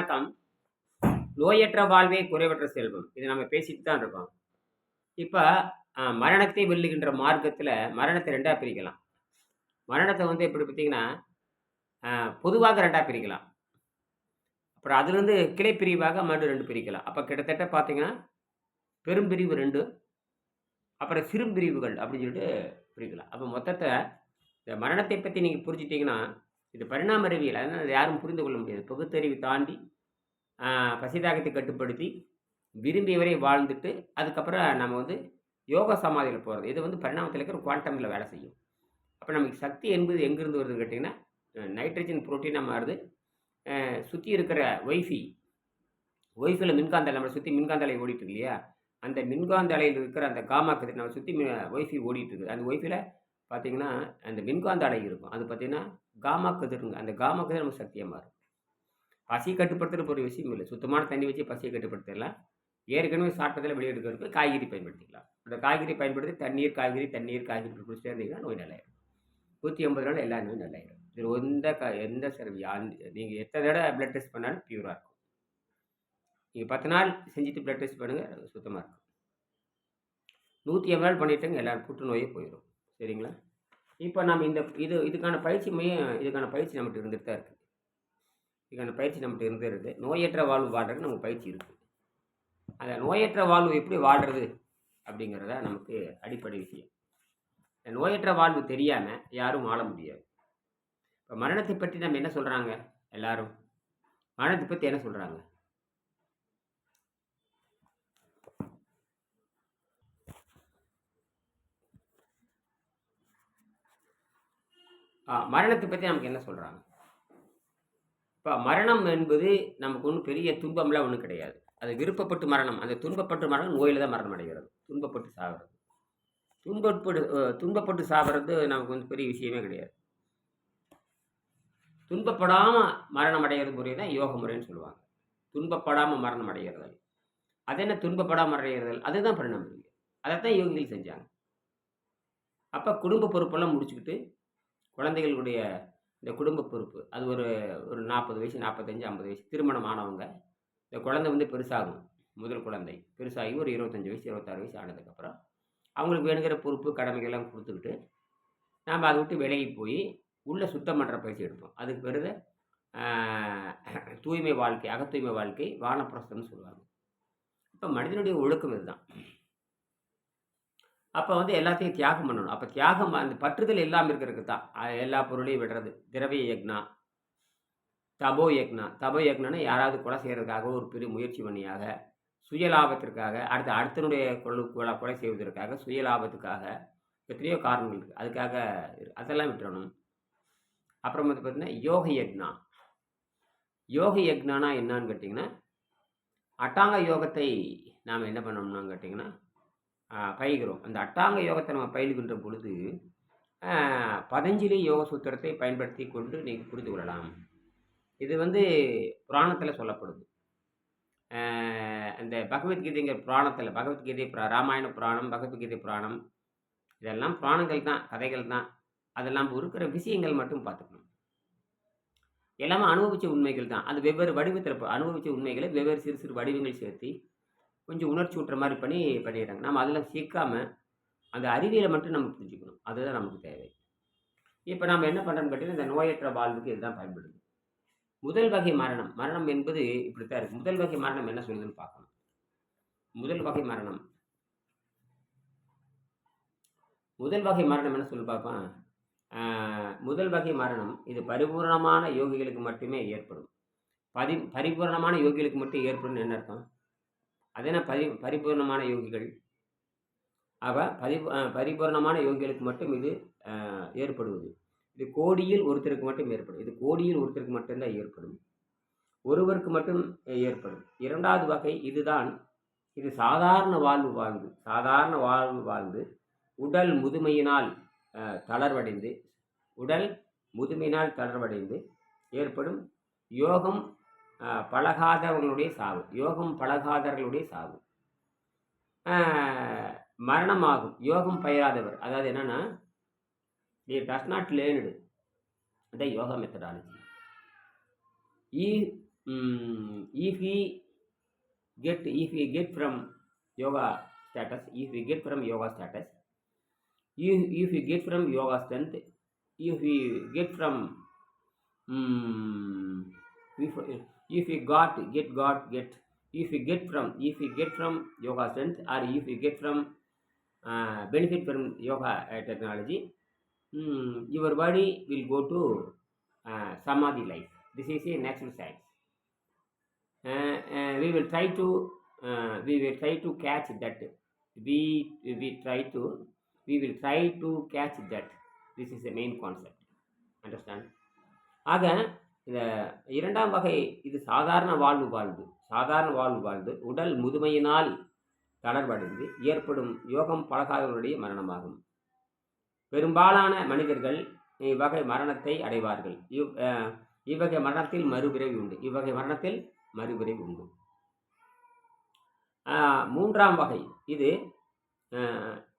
வணக்கம் நோயற்ற வாழ்வே குறைவற்ற செல்வம். இது நம்ம பேசிட்டு தான் இருக்கோம். இப்போ மரணத்தை வெல்லுகின்ற மார்க்கத்தில் மரணத்தை ரெண்டாக பிரிக்கலாம். மரணத்தை வந்து எப்படி பார்த்தீங்கன்னா பொதுவாக ரெண்டாக பிரிக்கலாம். அப்புறம் அதுலேருந்து கிளை பிரிவாக மறுபடியும் ரெண்டு பிரிக்கலாம். அப்போ கிட்டத்தட்ட பார்த்தீங்கன்னா பெரும்பிரிவு ரெண்டு அப்புறம் சிறும்பிரிவுகள் அப்படின்னு சொல்லிட்டு பிரிக்கலாம். அப்போ மொத்தத்தை இந்த மரணத்தை பற்றி நீங்கள் புரிஞ்சிட்டிங்கன்னா இது பரிணாம அறிவியல். அதனால் அதை யாரும் புரிந்து கொள்ள முடியாது. பகுத்தறிவு தாண்டி பசிதாகத்தை கட்டுப்படுத்தி விரும்பியவரை வாழ்ந்துட்டு அதுக்கப்புறம் நம்ம வந்து யோகா சமாதியில் போகிறது இது வந்து பரிணாமத்தில் இருக்கிற குவாண்டமில் வேலை செய்யும். அப்போ நமக்கு சக்தி என்பது எங்கேருந்து வருதுன்னு கேட்டிங்கன்னா நைட்ரஜன் புரோட்டீனாக மாறுது. சுற்றி இருக்கிற ஒய்ஃபி ஒய்ஃபில் மின்காந்த நம்மளை சுற்றி மின்காந்த அலை ஓடிட்டு இல்லையா? அந்த மின்காந்த அலையில் இருக்கிற அந்த காமா கதிர் நம்ம சுற்றி ஒய்ஃபி ஓடிட்டு இருக்குது. அந்த ஒய்ஃபில் பார்த்தீங்கன்னா அந்த மின்காந்த அலை இருக்கும். அது பார்த்தீங்கன்னா காமா கதிருங்க அந்த காமா கதிர் நமக்கு சத்தியமாக இருக்கும் பசி கட்டுப்படுத்துகிற ஒரு விஷயம் இல்லை. சுத்தமான தண்ணி வச்சு பசியை கட்டுப்படுத்திடலாம். ஏற்கனவே சாப்பிட்டதில் வெளியெடுக்கிறதுக்கு காய்கறி பயன்படுத்திக்கலாம். அந்த காய்கறி பயன்படுத்தி தண்ணீர் காய்கறி தண்ணீர் காய்கறி குடிச்சிட்டே இருந்தீங்கன்னா நோய் நல்லாயிடும். நூற்றி ஐம்பது நாள் எல்லா நோயும் நல்லாயிடும். இதில் எந்த க எந்த சர்வி நீங்கள் எத்தனை தடவை பிளட் டெஸ்ட் பண்ணாலும் பியூராக இருக்கும். நீங்கள் பத்து நாள் செஞ்சுட்டு பிளட் டெஸ்ட் பண்ணுங்கள் சுத்தமாக இருக்கும். நூற்றி ஐம்பது நாள் பண்ணிட்டாங்க எல்லோரும் புற்றுநோயே போயிடும். சரிங்களா? இப்போ நம்ம இந்த இது இதுக்கான பயிற்சி மையம் இதுக்கான பயிற்சி நம்மகிட்ட இருந்துட்டு தான் இருக்குது இதுக்கான பயிற்சி நம்மகிட்ட இருந்தே இருக்குது நோயற்ற வாழ்வு வாடுறதுக்கு நமக்கு பயிற்சி இருக்குது அந்த நோயற்ற வாழ்வு எப்படி வாடுறது அப்படிங்கிறத நமக்கு அடிப்படை விஷயம். இந்த நோயற்ற வாழ்வு தெரியாமல் யாரும் வாழ முடியாது. இப்போ மரணத்தை பற்றி நம்ம என்ன சொல்கிறாங்க எல்லாரும்? மரணத்தை பற்றி என்ன சொல்கிறாங்க மரணத்தை பற்றி நமக்கு என்ன சொல்கிறாங்க இப்போ மரணம் என்பது நமக்கு ஒன்றும் பெரிய துன்பம்லாம் ஒன்றும் கிடையாது. அது விருப்பப்பட்டு மரணம். அந்த துன்பப்பட்டு மரணம் நோயில் தான் மரணம் அடைகிறது. துன்பப்பட்டு சாகிறது. துன்பப்பட்டு துன்பப்பட்டு சாகிறது நமக்கு வந்து பெரிய விஷயமே கிடையாது. துன்பப்படாமல் மரணம் அடைகிறது முறை தான் யோக முறைன்னு சொல்லுவாங்க. துன்பப்படாமல் மரணம் அடைகிறது அது. என்ன துன்பப்படாமல் அடைகிறது அதுதான் பரிணாமம் அதைத்தான் அதை தான் யோகிகள் செஞ்சாங்க. அப்போ குடும்ப பொறுப்பெல்லாம் முடிச்சுக்கிட்டு குழந்தைகளுடைய இந்த குடும்ப பொறுப்பு. அது ஒரு ஒரு நாற்பது வயசு நாற்பத்தஞ்சு ஐம்பது வயசு திருமணம் ஆனவங்க இந்த குழந்தை வந்து பெருசாகும். முதல் குழந்தை. பெருசாகி ஒரு இருபத்தஞ்சி வயசு இருபத்தாறு வயசு ஆனதுக்கப்புறம் அவங்களுக்கு வேணுங்கிற பொறுப்பு கடமைகள்லாம் கொடுத்துக்கிட்டு நாம் அதை விட்டு விலகி போய் உள்ளே சுத்தம் பண்ணுற பயிற்சி எடுப்போம். அதுக்கு பிறகு தூய்மை வாழ்க்கை அகத்தூய்மை வாழ்க்கை வானப்பிரஸ்தம்னு சொல்லுவாங்க. இப்போ மனிதனுடைய ஒழுக்கம் இதுதான். அப்போ வந்து எல்லாத்தையும் தியாகம் பண்ணணும். அப்போ தியாகம் அந்த பற்றுதல் இல்லாமல் இருக்கிறதுக்கு தான். எல்லா பொருளையும் விடுறது. திரவிய யக்னா தபோ யக்னா. தபோ யக்னா யாராவது கொலை செய்கிறதுக்காக ஒரு பெரிய முயற்சி பண்ணியாக சுயலாபத்திற்காக அடுத்து அடுத்தனுடைய கொள்ளு கொலை கொலை செய்வதற்காக சுயலாபத்துக்காக எத்தனையோ காரணங்கள் இருக்குது அதுக்காக அதெல்லாம் விட்டுறணும். அப்புறம் வந்து பார்த்தீங்கன்னா யோக யக்னா. யோக யக்னானா என்னான்னு கேட்டிங்கன்னா அட்டாங்க யோகத்தை நாம் என்ன பண்ணணும்னு கேட்டிங்கன்னா பயிகிறோம் அந்த அட்டாங்க யோகத்தை நம்ம பயில்கின்ற பொழுது பதஞ்சலி யோக சூத்திரத்தை பயன்படுத்தி கொண்டு நீங்கள் புரிந்து கொள்ளலாம். இது வந்து புராணத்தில் சொல்லப்படுது. அந்த பகவத்கீதைங்கிற புராணத்தில் பகவத்கீதை புரா- ராமாயண புராணம் பகவத்கீதை புராணம் இதெல்லாம் புராணங்கள் தான் கதைகள் தான். அதெல்லாம் இருக்கிற விஷயங்கள் மட்டும் பார்த்துக்கணும். எல்லாமே அனுபவிச்ச உண்மைகள் தான். அது வெவ்வேறு வடிவத்தில் அனுபவிச்ச உண்மைகளை வெவ்வேறு சிறு சிறு வடிவங்கள் சேர்த்து கொஞ்சம் உணர்ச்சி ஊட்டுற மாதிரி பண்ணி பண்ணிடுறாங்க. நம்ம அதில் சிக்காமல் அந்த அறிவியலை மட்டும் நம்ம புரிஞ்சுக்கணும். அதுதான் நமக்கு தேவை. இப்போ நம்ம என்ன பண்ணுறோம்னு கேட்டிங்கன்னா இந்த நோயற்ற வாழ்வுக்கு இதுதான் பயன்படுது. முதல் வகை மரணம். மரணம் என்பது இப்படித்தான் இருக்குது முதல் வகை மரணம் என்ன சொல்லுதுன்னு பார்க்கணும். முதல் வகை மரணம். முதல் வகை மரணம் என்ன சொல்லி பார்ப்போம். முதல் வகை மரணம் இது பரிபூரணமான யோகிகளுக்கு மட்டுமே ஏற்படும். பரி பரிபூரணமான யோகிகளுக்கு மட்டும் ஏற்படும் என்ன அர்த்தம்? அதென பரி பரிபூர்ணமான யோகிகள்? அவ பரி பரிபூர்ணமான யோகிகளுக்கு மட்டும் இது ஏற்படுவது. இது கோடியில் ஒருத்தருக்கு மட்டும் ஏற்படும். இது கோடியில் ஒருத்தருக்கு மட்டும்தான் ஏற்படும். ஒருவருக்கு மட்டும் ஏற்படும். இரண்டாவது வகை இதுதான். இது சாதாரண வாழ்வு வாழ்ந்து சாதாரண வாழ்வு வாழ்ந்து உடல் முதுமையினால் தளர்வடைந்து உடல் முதுமையினால் தளர்வடைந்து ஏற்படும். யோகம் பழகாதவர்களுடைய சாவு யோகம் பழகாதவர்களுடைய சாவு மரணமாகும் யோகம் பயிராதவர் அதாவது என்னென்னா நீ டஸ் நாட் லேர்ன்டு அந்த yoga methodology E if we get if we get from yoga status if we get from yoga status if we get from yoga strength if we get from if, we got get got get. If we get from if we get from yoga strength or if we get from uh, benefit from yoga uh, technology mm, your body will go to uh, samadhi life. This is a natural science. Uh, uh, we will try to uh, we will try to catch that. We we try to we will try to catch that. This is the main concept. Understand? ஆக இந்த இரண்டாம் வகை இது சாதாரண வாழ்வு வாழ்வு சாதாரண வாழ்வு வாழ்ந்து உடல் முதுமையினால் தளர்வடைந்து ஏற்படும் யோகம் பழகாதவர்களுடைய மரணமாகும். பெரும்பாலான மனிதர்கள் இவ்வகை மரணத்தை அடைவார்கள். இவ் இவ்வகை மரணத்தில் மறுபிறவி உண்டு. இவ்வகை மரணத்தில் மறுபிறவி உண்டு. மூன்றாம் வகை இது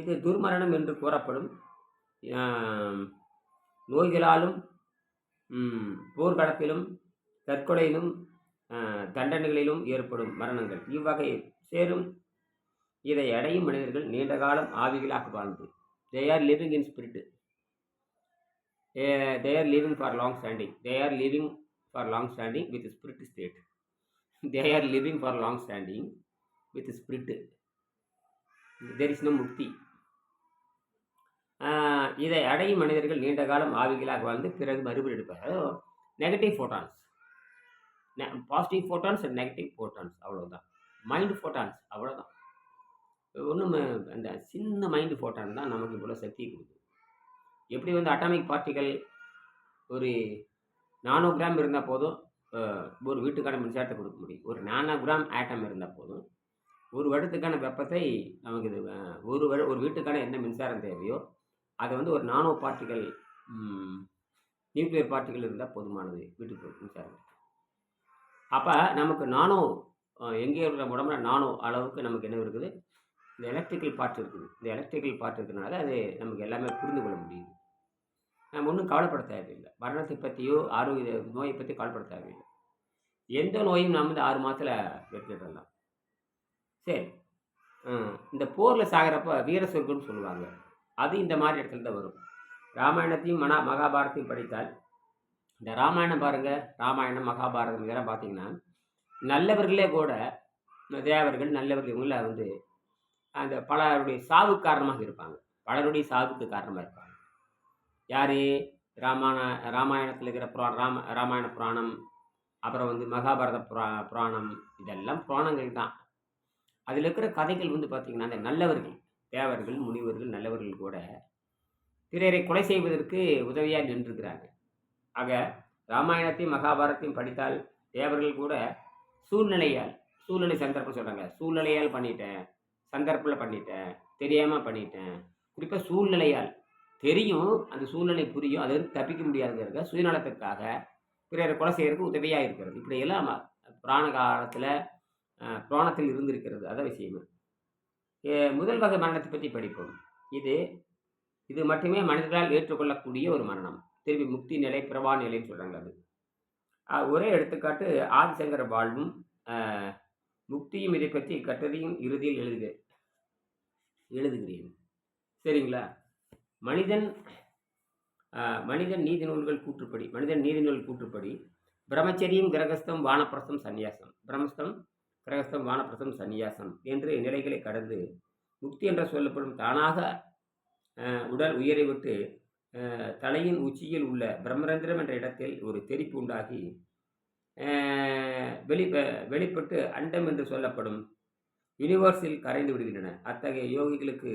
இது துர்மரணம் என்று கூறப்படும் நோய்களாலும் போர்க்களத்திலும் தற்கொலையிலும் தண்டனைகளிலும் ஏற்படும் மரணங்கள். இவ்வகை சேரும் இதை அடையும் மனிதர்கள் நீண்ட காலம் ஆவிகளாக வாழ்ந்து. They are living in spirit they are living for long standing they are living for long standing with spirit state they are living for long standing with spirit there is no mukti இதை அடையும் மனிதர்கள் நீண்ட காலம் ஆவிகளாக வாழ்ந்து பிறகு மறுபடி எடுப்பார் negative photons positive photons and negative photons அவ்வளோதான் மைண்டு ஃபோட்டான்ஸ் அவ்வளோதான் ஒன்றும் அந்த சின்ன மைண்டு ஃபோட்டான் தான் நமக்கு இவ்வளோ சக்தியை கொடுக்குது. எப்படி வந்து அட்டாமிக் பார்ட்டிகள் ஒரு நானோ கிராம் இருந்தால் போதும் ஒரு வீட்டுக்கான மின்சாரத்தை கொடுக்க முடியும். ஒரு நானோ கிராம் ஆட்டம் இருந்தால் போதும். ஒரு வருடத்துக்கான வெப்பத்தை நமக்கு இது ஒரு வரு ஒரு வீட்டுக்கான என்ன மின்சாரம் தேவையோ அதை வந்து ஒரு நானோ பார்ட்டிகள் நியூக்ளியர் பார்ட்டிகள் இருந்தால் போதுமானது வீட்டுக்கு மின்சாரம் அப்போ நமக்கு நானோ எங்கே இருக்கிற உடம்புல நானோ அளவுக்கு நமக்கு என்ன இருக்குது? இந்த எலக்ட்ரிக்கல் பார்ட் இருக்குது. இந்த எலக்ட்ரிக்கல் பார்ட் இருக்கிறனால அது நமக்கு எல்லாமே புரிந்து கொள்ள முடியுது. நம்ம ஒன்றும் கவலைப்பட தேவையில்லை. மரணத்தை பற்றியோ ஆரோக்கிய நோயை பற்றி கவலைப்பட தேவையில்லை. எந்த நோயும் நாம் வந்து ஆறு மாதத்தில் வெற்றிடலாம் சரி. இந்த போரில் சாகிறப்ப வீர சொர்க்கம்னு சொல்லுவாங்க. அது இந்த மாதிரி இடத்துல தான் வரும். ராமாயணத்தையும் மனா மகாபாரத்தையும் படித்தால் இந்த ராமாயணம் பாருங்கள் ராமாயணம் மகாபாரதம் இதெல்லாம் பார்த்தீங்கன்னா நல்லவர்களே கூட இந்த தேவர்கள் நல்லவர்கள் இவங்கள வந்து அந்த பலருடைய சாவு காரணமாக இருப்பாங்க. பலருடைய சாவுக்கு காரணமாக இருப்பாங்க. யார்? ராமாயண ராமாயணத்தில் இருக்கிற புரா ராம ராமாயண புராணம் அப்புறம் வந்து மகாபாரத புரா புராணம் இதெல்லாம் புராணங்கள் தான். அதில் இருக்கிற கதைகள் வந்து பார்த்திங்கன்னா அந்த நல்லவர்கள் தேவர்கள் முனிவர்கள் நல்லவர்கள் கூட பிறரை கொலை செய்வதற்கு உதவியாக நின்றுக்கிறாங்க ஆக ராமாயணத்தையும் மகாபாரத்தையும் படித்தால் தேவர்கள் கூட சூழ்நிலையால் சூழ்நிலை சந்தர்ப்பம் சொல்கிறாங்க சூழ்நிலையால் பண்ணிட்டேன் சந்தர்ப்பில் பண்ணிட்டேன் தெரியாமல் பண்ணிட்டேன். குறிப்பாக சூழ்நிலையால் தெரியும் அந்த சூழ்நிலை புரியும் அதிலிருந்து தப்பிக்க முடியாதுங்கிறத சுயநலத்துக்காக பிறரை கொலை செய்கிறதுக்கு உதவியாக இருக்கிறது. இப்படியெல்லாம் ம- புராண காலத்தில் புராணத்தில் இருந்திருக்கிறது. அதான் விஷயமே. முதல் வகை மரணத்தை பற்றி படிப்போம். இது இது மட்டுமே மனிதர்களால் ஏற்றுக்கொள்ளக்கூடிய ஒரு மரணம். திருப்பி முக்தி நிலை பிரபா நிலைன்னு சொல்கிறாங்க அது. ஒரே எடுத்துக்காட்டு ஆதிசங்கர வாழ்வும் முக்தியும் இதை பற்றி கட்டுரையும் இறுதியில் எழுதுக எழுதுகிறேன். சரிங்களா? மனிதன் மனிதன் நீதி நூல்கள் கூற்றுப்படி மனிதன் நீதி நூல் கூற்றுப்படி பிரம்மச்சரியம் கிரகஸ்தம் வானப்பிரஸ்தம் சந்நியாசம். பிரம்மஸ்தம் கிரகஸ்தம் வானப்பிரசம் சந்நியாசம் என்று நிலைகளை கடந்து முக்தி என்று சொல்லப்படும் தானாக உடல் உயிரை விட்டு தலையின் உச்சியில் உள்ள பிரம்மரந்திரம் என்ற இடத்தில் ஒரு தெரிப்பு உண்டாகி வெளி வெளிப்பட்டு அண்டம் என்று சொல்லப்படும் யூனிவர்ஸில் கரைந்து விடுகின்றன. அத்தகைய யோகிகளுக்கு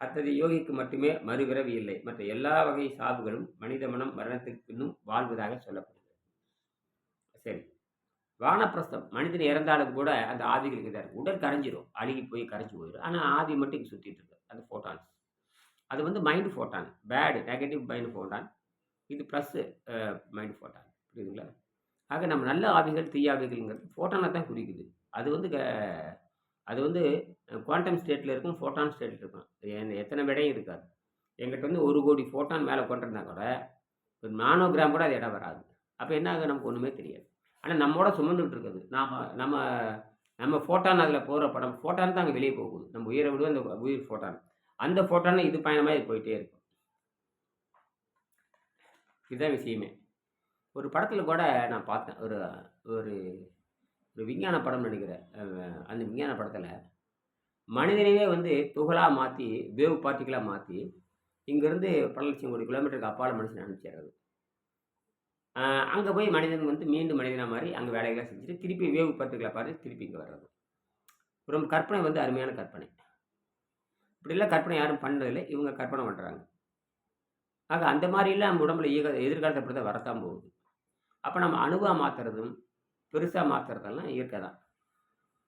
அத்தகைய யோகிக்கு மட்டுமே மறுபிறவி இல்லை. மற்ற எல்லா வகை சாவுகளும் மனித மனம் மரணத்துக்கு பின்னும் வாழ்வதாக சொல்லப்படுகிறது. சரி. வானப்பிரஸ்தம் மனிதன் இறந்தாலும் கூட அந்த ஆவிகளுக்கு தான் உடல் கரைஞ்சிரும். அழுகி போய் கரைஞ்சி போயிடும் ஆனால் ஆவி மட்டும் இங்கே சுற்றிட்டு இருக்கு. அந்த ஃபோட்டான்ஸ் அது வந்து mind photon bad negative mind photon இது ப்ளஸ்ஸு மைண்டு ஃபோட்டான் புரியுதுங்களா? ஆக நம்ம நல்ல ஆவிகள் தீய ஆவிகள்ங்கிறது ஃபோட்டானை தான் குறிக்குது அது வந்து க- அது வந்து குவாண்டம் ஸ்டேட்டில் இருக்கும் ஃபோட்டான் ஸ்டேட்டில் இருக்கும். என்ன எத்தனை விடையும் இருக்காது. எங்கிட்ட வந்து ஒரு கோடி ஃபோட்டான் மேலே கொண்டிருந்தா கூட ஒரு நானோகிராம் கூட அது இடம் வராது. அப்போ என்ன ஆகும்? நமக்கு ஒன்றுமே தெரியாது. ஆனால் நம்மோட சுமந்துக்கிட்டு இருக்குது நாம் நம்ம நம்ம ஃபோட்டான் அதில் போகிற படம் ஃபோட்டான் தான் அங்கே வெளியே போகுது. நம்ம உயிரை விடுவோம் அந்த உயிர் ஃபோட்டான் அந்த ஃபோட்டான் இது பயணமாக இது போயிட்டே இருக்கும். இதுதான் விஷயமே. ஒரு படத்தில் கூட நான் பார்த்தேன். ஒரு ஒரு ஒரு விஞ்ஞான படம் நினைக்கிறேன் அந்த விஞ்ஞான படத்தில் மனிதனையே வந்து துகளாக மாற்றி வேவ் பார்ட்டிக்கலாக மாற்றி இங்கேருந்து பல லட்சம் கோடி கிலோமீட்டருக்கு அப்பால் மனுஷன் அனுப்பிச்சிடுறது அங்கே போய் மனிதன் வந்து மீண்டும் மனிதனாக மாதிரி அங்கே வேலைகளை செஞ்சுட்டு திருப்பி வேவு பத்துக்களை பார்த்து திருப்பி இங்கே வர்றது. ரொம்ப கற்பனை வந்து அருமையான கற்பனை. இப்படிலாம் கற்பனை யாரும் பண்ணுறதில்லை இவங்க கற்பனை பண்ணுறாங்க ஆக அந்த மாதிரிலாம் நம்ம உடம்புல ஈக எதிர்காலத்தை அப்படி தான் வரத்தான் போகுது. அப்போ நம்ம அணுவாக மாற்றுறதும் பெருசாக மாற்றுறதெல்லாம் இயற்கை தான்.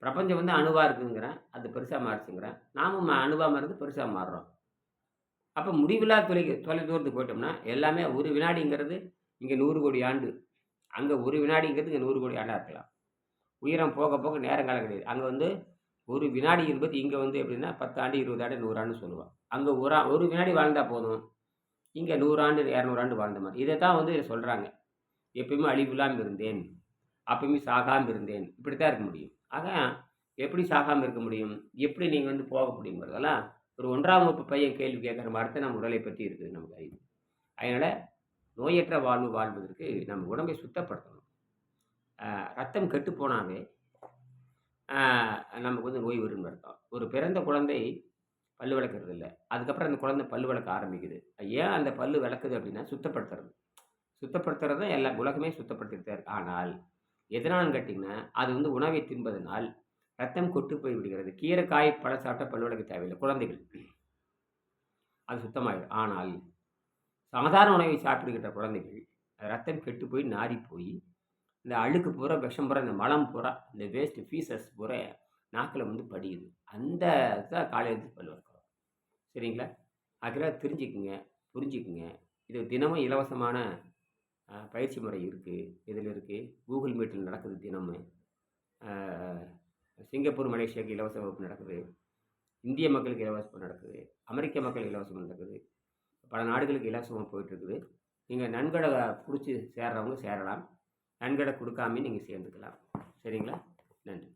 பிரபஞ்சம் வந்து அணுவாக இருக்குங்கிறேன் அது பெருசாக மாறிச்சுங்கிறேன் நாமும் அணுவாக மருந்து பெருசாக மாறுறோம். அப்போ முடிவில்லா தொலை தொலை தூரத்துக்கு போயிட்டோம்னா எல்லாமே ஒரு வினாடிங்கிறது இங்கே நூறு கோடி ஆண்டு. அங்கே ஒரு வினாடிங்கிறது இங்கே நூறு கோடி ஆண்டாக இருக்கலாம். உயரம் போக போக நேரங்காலம் கிடையாது அங்கே வந்து ஒரு வினாடி என்பது இங்கே வந்து எப்படின்னா பத்து ஆண்டு இருபது ஆண்டு நூறாண்டு சொல்லுவாள் அங்கே ஒரு ஒரு வினாடி வாழ்ந்தால் போதும். இங்கே நூறாண்டு இரநூறாண்டு வாழ்ந்த மாதிரி. இதை தான் வந்து சொல்கிறாங்க எப்பயுமே அழிவில்லாமல் இருந்தேன். அப்பயுமே சாகாமல் இருந்தேன். இப்படி தான் இருக்க முடியும். ஆக எப்படி சாகாமல் இருக்க முடியும்? எப்படி நீங்கள் வந்து போக முடியுங்கிறதெல்லாம் ஒரு ஒன்றாம் வகுப்பு பையன் கேள்வி கேட்குற மாதிரி தான் நம்ம உடலை பற்றி இருக்குது நமக்கு அறிவு. அதனால் நோயற்ற வாழ்வு வாழ்வதற்கு நம்ம உடம்பை சுத்தப்படுத்தணும். ரத்தம் கெட்டு போனாவே நமக்கு வந்து நோய் வரும்னு அர்த்தம். ஒரு பிறந்த குழந்தை பல்லு விளக்குறது இல்லை. அதுக்கப்புறம் அந்த குழந்தை பல்லு விளக்க ஆரம்பிக்குது. ஏன் அந்த பல்லு விளக்குது அப்படின்னா சுத்தப்படுத்துறது. சுத்தப்படுத்துறது தான் எல்லா உலகமே சுத்தப்படுத்திட்டு இருக்கு. ஆனால் எதனான்னு கேட்டிங்கன்னா அது வந்து உணவை தின்பதனால் ரத்தம் கொட்டு போய் விடுகிறது. கீரை காய் பழம் சாப்பிட்டா பல்லு விளக்க தேவையில்லை. குழந்தைகள். அது சுத்தமாயிடும் ஆனால் சாதாரண உணவை சாப்பிடுகின்ற குழந்தைகள் ரத்தம் கெட்டு போய் நாறி போய் இந்த அழுக்கு பூரா விஷம் பூரா இந்த மலம் பூரா இந்த வேஸ்ட் ஃபீசஸ் பூரா நாக்கில் வந்து படியுது. அந்த தான் காலையில் பல் வளர்க்குறோம் சரிங்களா? அதில் தெரிஞ்சுக்குங்க புரிஞ்சுக்குங்க. இது தினமும் இலவசமான பயிற்சி முறை இருக்குது இதில் இருக்குது கூகுள் மீட்டில் நடக்குது தினமும். சிங்கப்பூர் மலேசியாவுக்கு இலவச வகுப்பு நடக்குது. இந்திய மக்களுக்கு இலவசம் நடக்குது. அமெரிக்க மக்களுக்கு இலவசம் நடக்குது. பல நாடுகளுக்கு இலவசமாக போயிட்டுருக்குது. நீங்கள் நன்கொடை பிடிச்சி சேர்றவங்க சேரலாம். நன்கொடை கொடுக்காம நீங்கள் சேர்ந்துக்கலாம். சரிங்களா? நன்றி.